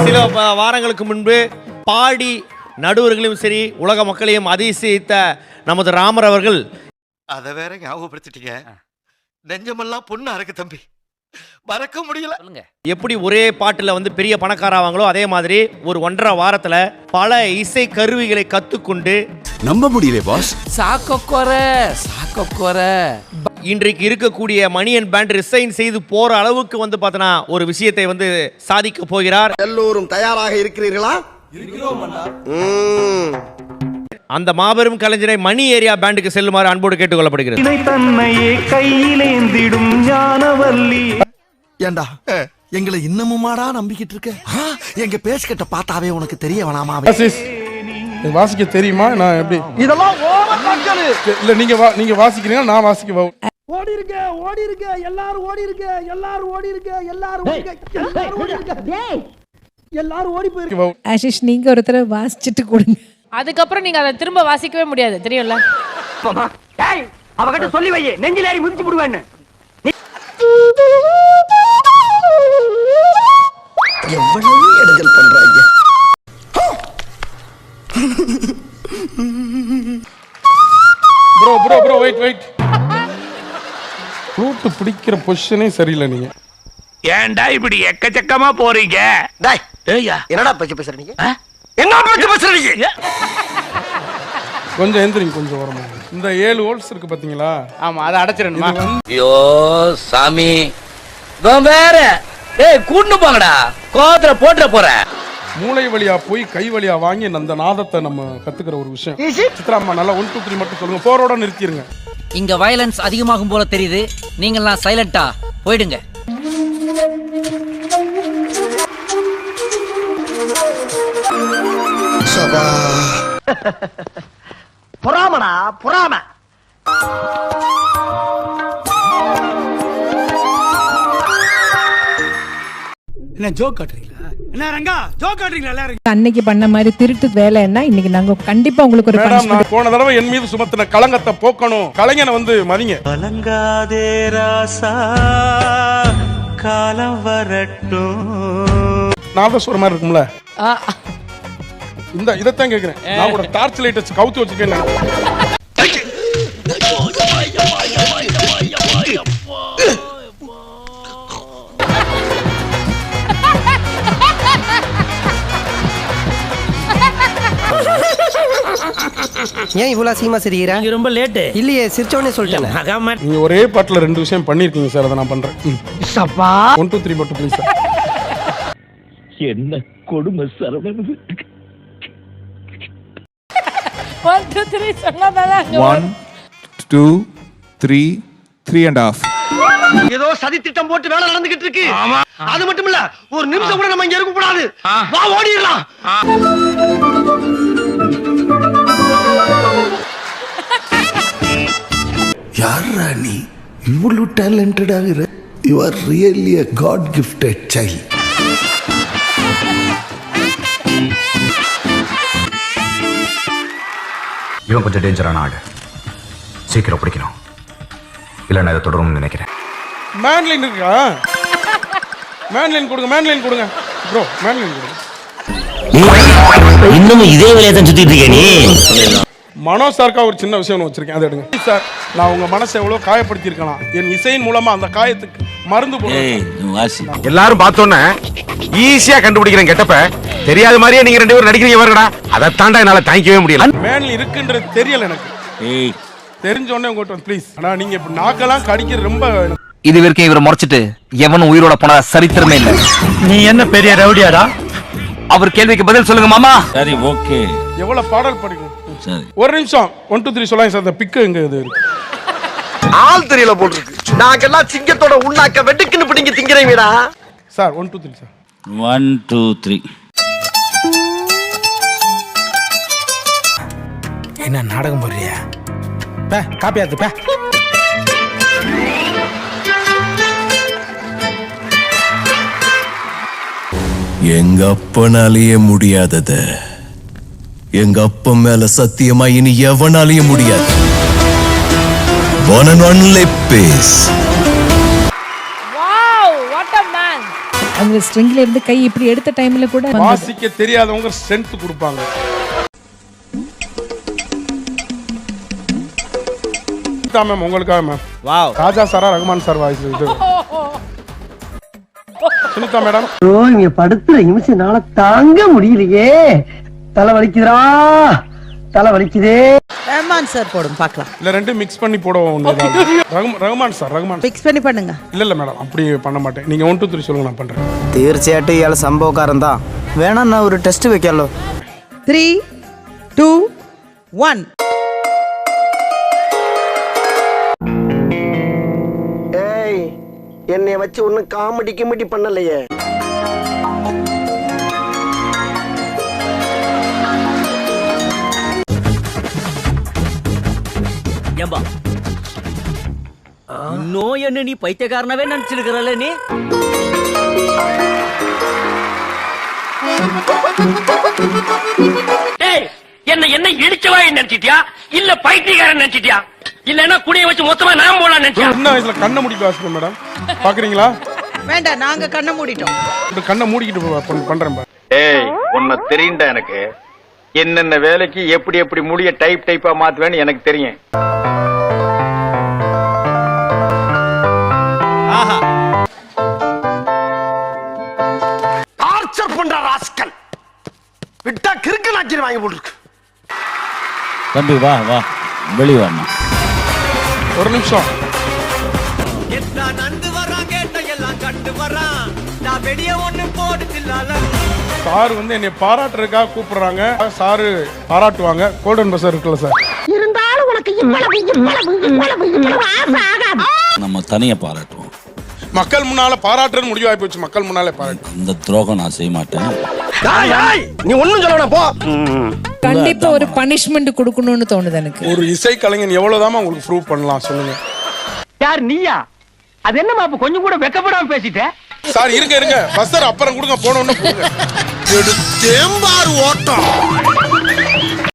சில வாரங்களுக்கு முன்பு பாடி நடுவர்களையும் சரி உலக மக்களையும் அதிசயித்த நமது ராமர் அவர்கள். அதை வேற ஞாபகப்படுத்திட்டீங்க. நெஞ்சமெல்லாம் பொண்ணு அறக்கு தம்பி. மறக்க முடியல. எப்படி ஒரே பாட்டில் வந்து பெரிய பணக்காராவாங்களோ அதே மாதிரி ஒரு ஒன்றரை வாரத்தில் பல இசை கருவிகளை கற்றுக்கொண்டு நம்ப முடியல பாஸ் சாக்கொக்கொர சாக்கொக்கொர. இன்றைக்கு இருக்கக்கூடிய மணியன் பேண்ட் ரிசைன் செய்து போற அளவுக்கு வந்து பார்த்தோன்னா ஒரு விஷயத்தை வந்து சாதிக்க போகிறார். எல்லோரும் தயாராக இருக்கிறீர்களா? ம். அந்த மாபெரும் கலைஞரை மணி ஏரியா பேண்டுக்கு செல்லுமாறு அன்போடு கேட்டுக்கொள்ளப்படுகிறது. தன்னையே கையிலேந்திடும் ஞானவல்லி. ஏண்டா? எங்களை இன்னமுமாடா நம்பிக்கிட்டு இருக்க? எங்க பேசிக்கிட்ட பார்த்தாவே உனக்கு தெரிய வேணாமா? வாசிக்க தெரியுமா? நான் எப்படி? இதெல்லாம் இல்ல நீங்க வா- நீங்க வாசிக்கிறீங்க நான் வாசிக்க வா- ஓடி இருக்க ஓடி இருக்க எல்லாரும் ஓடி இருக்க எல்லாரும் ஓடி இருக்க எல்லாரும் ஓடி இருக்க எல்லாரும் ஓடி போயிருக்கு வா- ஆஷிஷ் நீங்க ஒருத்தர வாசிச்சுட்டு கொடுங்க. அதுக்கப்புறம் நீங்க அதை திரும்ப வாசிக்கவே முடியாது தெரியும்ல? அவகிட்ட சொல்லி வை நெஞ்சில ஏறி மிதிச்சு விடுவேன்னு எவ்வளவு இடைஞ்சல் பண்றாங்க bro bro bro wait wait flute பிடிக்கிற பொசிஷனே சரியில்லை நீங்க. ஏன்டா இப்படி எக்கச்சக்கமா போறீங்க? டேய் ஏய்யா என்னடா பேச்சு பேசுறீங்க என்ன பத்தி பேசுறீங்க? கொஞ்சம் எந்திரிங்க கொஞ்சம் வரமா இந்த ஏழு ஹோல்ஸ் இருக்கு பாத்தீங்களா? ஆமா அதை அடைச்சிடணுமா? ஐயோ சாமி. வேற. ஏய் கூட்டு போங்கடா. கோவத்துல போட்டுற போறேன் மூளை வழியா போய் கை வழியா வாங்கி அந்த நாதத்தை நம்ம கத்துக்கிற ஒரு விஷயம். சித்ராம்மா நல்லா ஒன் டூ த்ரீ மட்டும் சொல்லுங்க. போரோட நிறுத்திடுங்க இங்க வயலன்ஸ் அதிகமாகும் போல தெரியுது. நீங்கெல்லாம் சைலண்டா போயிடுங்க. சபா பொறாமடா பொறாம. என்ன ஜோக் காட்டுறீங்களா? என்ன ரங்கா ஜோக் காட்டுறீங்களா எல்லாரும்? அன்னைக்கு பண்ண மாதிரி திருட்டு வேலைன்னா இன்னைக்கு நாங்க கண்டிப்பா உங்களுக்கு ஒரு மேடம் punishment நான் போன தடவை என் மீது சுமத்தின களங்கத்தை போக்கணும். கலைஞனை வந்து மதிங்க. கலங்காதே ராசா காலம் வரட்டும். நாதஸ்வரம் மாதிரி இருக்கும்ல. ஆ, இந்த இதைத்தான் கேக்குறேன் நான் கூட டார்ச் லைட் வச்சு கவுத்து வச்சிருக்கேன் ஏன் இவ்வளவு சீமா சிரிக்கிற? நீங்க ரொம்ப லேட்டு இல்லையே சிரிச்சோடனே சொல்லிட்டேன். நீங்க ஒரே பாட்டுல ரெண்டு விஷயம் பண்ணிருக்கீங்க சார் அதை நான் பண்றேன். ஒன் டூ த்ரீ மட்டும் please sir one, two, three சொன்னாதானே one two three three and half ஏதோ சதி திட்டம் போட்டு வேலை நடந்துகிட்டு இருக்கு. அது மட்டும் இல்ல ஒரு நிமிஷம் கூட நம்ம இங்க இருக்க கூடாது. வா ஓடிடலாம். யாரா நீ? இவ்வளவு டேலண்டடாக you are really a god gifted child இவன் கொஞ்சம் டேஞ்சரான ஆடு சீக்கிரம் பிடிக்கணும். இல்லை நான் இதை தொடரும்னு நினைக்கிறேன். மேன்லைன் இருக்கா? மேன்லைன் கொடுங்க மேன்லைன் கொடுங்க. ப்ரோ மேன்லைன் கொடுங்க. இன்னும் இதே வேலையை தான் சுத்திட்டு இருக்க நீ? மனோ சார்க்கா ஒரு சின்ன விஷயம் ஒன்று வச்சிருக்கேன். அதை எடுங்க. சார் நான் உங்க மனசை எவ்வளவு காயப்படுத்தியிருக்கலாம் என் இசையின் மூலமா அந்த காயத்துக்கு மருந்து போடுறேன். எல்லாரும் பார்த்தோன்னே ஈஸியா கண்டுபிடிக்கிறேன் கெட்டப்ப தெரியாத மாதிரியே நீங்க ரெண்டு பேரும் நடிக்கிறீங்க பாருங்கடா. அதை தாண்டா என்னால தாங்கிக்கவே முடியல. மேன்ல இருக்குன்றது தெரியல எனக்கு. தெரிஞ்ச உடனே உங்கள்கிட்ட வந்து ப்ளீஸ் ஆனா நீங்க இப்ப நாக்கெல்லாம் கடிக்கிறது ரொம்ப இது வரைக்கும் இவரை முறைச்சிட்டு எவனும் உயிரோட போன சரித்திரமே இல்ல. நீ என்ன பெரிய ரவுடியாடா? அவர் கேள்விக்கு பதில் சொல்லுங்க மாமா. எவ்வளவு பாடல் படிக்கும்? ஒரு நிமிஷம். ஒன் டூ த்ரீ சொல்லாங்க சார். அந்த பிக்கு எங்க இது இருக்கு? ஆள் தெரியல போல் இருக்கு. நாங்கெல்லாம் சிங்கத்தோட உண்ணாக்க வெட்டுக்குன்னு பிடிங்க திங்கிறீங்கடா sir one two three sir. One two three என்ன நாடகம் போடுறியா? பே காப்பியாத்து பே. எங்க அப்பனாலேயே முடியாதத. எங்க அப்பன் மேல சத்தியமா இனி எவனாலேயே முடியாது. அந்த ஸ்ட்ரிங்ல இருந்து கை இப்படி எடுத்த டைம்ல கூட. வாசிக்க தெரியாதவங்க ஸ்ட்ரென்த் கொடுப்பாங்க. மேம் உங்களுக்காக மேம் வாவ் ராஜா சாரா ரகுமான் சார் வாய்ஸ் இது. சுனிதா மேடம். ஓ இங்க படுத்துற நிமிஷம்னால தாங்க முடியலையே. தலை வலிக்குதுடா தலை வலிக்குதே ரஹ்மான் சார் போடும் பார்க்கலாம் இல்ல ரெண்டு மிக்ஸ் பண்ணி போடுவோம் ஒண்ணு ஏதாவது. ரகுமா- ரகுமான் சார் ரகுமான் மிக்ஸ் பண்ணி பண்ணுங்க இல்ல இல்ல மேடம் அப்படி பண்ண மாட்டேன் நீங்க ஒன் டூ த்ரீ சொல்லுங்க நான் பண்றேன் തീർച്ചയായിട്ടും ഇയാൾ സംഭവക്കാരൻ താ വേണം എന്നാ ഒരു ടെസ്റ്റ് വെക്കാലോ ത്രീ ടു വൺ ஏய் என்னைய வச்சு ஒன்னும் காமெடி கிமெடி பண்ணலையே ஏம்பா நோய் என்ன நீ பைத்தியக்காரனவே நினைச்சிருக்கிறல்ல நீ? என்ன என்ன இடிச்சவாய் நினைச்சிட்டியா? இல்ல பைத்தியக்காரன் நினைச்சிட்டியா? இல்லன்னா குடிய வச்சு மொத்தமா நான் போலாம் நினைச்சியா? சின்ன வயசுல கண்ணை மேடம்? பாக்குறீங்களா? வேண்டாம் நாங்க கண்ணை மூடிட்டோம். கண்ணை மூடிக்கிட்டு பண்றேன். ஏய் உன்னை தெரியும்டா எனக்கு. என்னென்ன வேலைக்கு எப்படி எப்படி முடிய டைப் டைப்பா மாத்துவேன்னு எனக்கு தெரியும். தம்பி வா வா. வெளியே வரணும் ஒரு நிமிஷம். சார் வந்து என்னை பாராட்டுறதுக்காக கூப்பிடுறாங்க. சாரு பாராட்டுவாங்க. கோல்டன் பஸ்ஸர் இருக்குல்ல சார். இருந்தாலும் உனக்கு இவ்வளவு இவ்வளவு இவ்வளவு இவ்வளவு ஆசை ஆகாது. நம்ம தனியா பாராட்டுவோம். மக்கள் முன்னால பாராட்டுறது முடிவாகி போச்சு. மக்கள் முன்னாலே பாராட்டு. இந்த துரோகம் நான் செய்ய மாட்டேன். நீ ஒண்ணும் சொல்ல போ. கண்டிப்பா ஒரு பனிஷ்மெண்ட் கொடுக்கணும்னு தோணுது எனக்கு. ஒரு இசை கலைஞன் எவ்வளவுதான் உங்களுக்கு ப்ரூவ் பண்ணலாம் சொல்லுங்க. யார் நீயா? அது என்னமா அப்ப கொஞ்சம் கூட வெக்கப்படாம பேசிட்ட? சார் இருங்க இருங்க. பஸ்ஸர் அப்புறம் கொடுங்க போன உடனே கொடுங்க. தேம்பார் ஓட்டம்.